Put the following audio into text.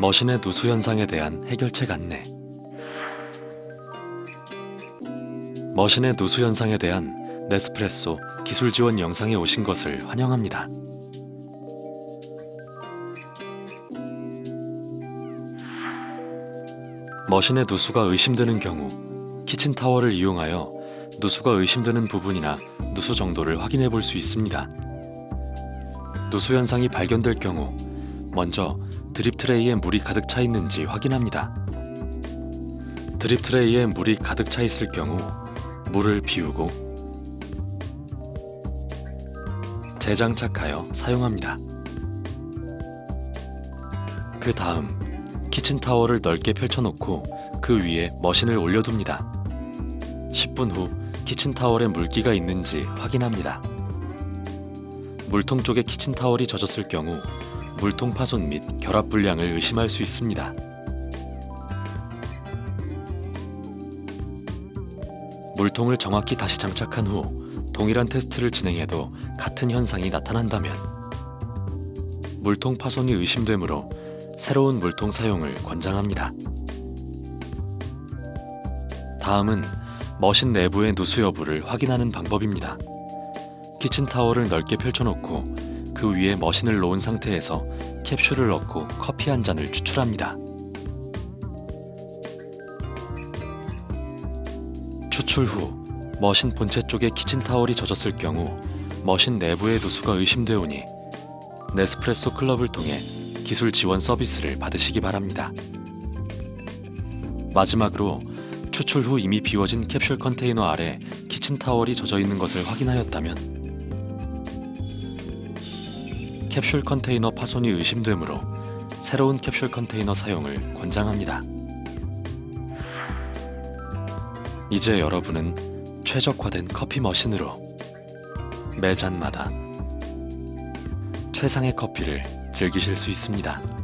머신의 누수 현상에 대한 해결책 안내. 머신의 누수 현상에 대한 네스프레소 기술 지원 영상에 오신 것을 환영합니다. 머신의 누수가 의심되는 경우 키친 타워를 이용하여 누수가 의심되는 부분이나 누수 정도를 확인해 볼 수 있습니다. 누수 현상이 발견될 경우 먼저 드립 트레이에 물이 가득 차 있는지 확인합니다. 드립 트레이에 물이 가득 차 있을 경우 물을 비우고 재장착하여 사용합니다. 그 다음 키친타워를 넓게 펼쳐놓고 그 위에 머신을 올려둡니다. 10분 후 키친타월에 물기가 있는지 확인합니다. 물통 쪽에 키친타월이 젖었을 경우 물통 파손 및 결합 불량을 의심할 수 있습니다. 물통을 정확히 다시 장착한 후 동일한 테스트를 진행해도 같은 현상이 나타난다면 물통 파손이 의심되므로 새로운 물통 사용을 권장합니다. 다음은 머신 내부의 누수 여부를 확인하는 방법입니다. 키친타월을 넓게 펼쳐놓고 그 위에 머신을 놓은 상태에서 캡슐을 넣고 커피 한 잔을 추출합니다. 추출 후 머신 본체 쪽에 키친타월이 젖었을 경우 머신 내부의 누수가 의심되오니 네스프레소 클럽을 통해 기술 지원 서비스를 받으시기 바랍니다. 마지막으로 추출 후 이미 비워진 캡슐 컨테이너 아래 키친타월이 젖어 있는 것을 확인하였다면 캡슐 컨테이너 파손이 의심되므로 새로운 캡슐 컨테이너 사용을 권장합니다. 이제 여러분은 최적화된 커피 머신으로 매 잔마다 최상의 커피를 즐기실 수 있습니다.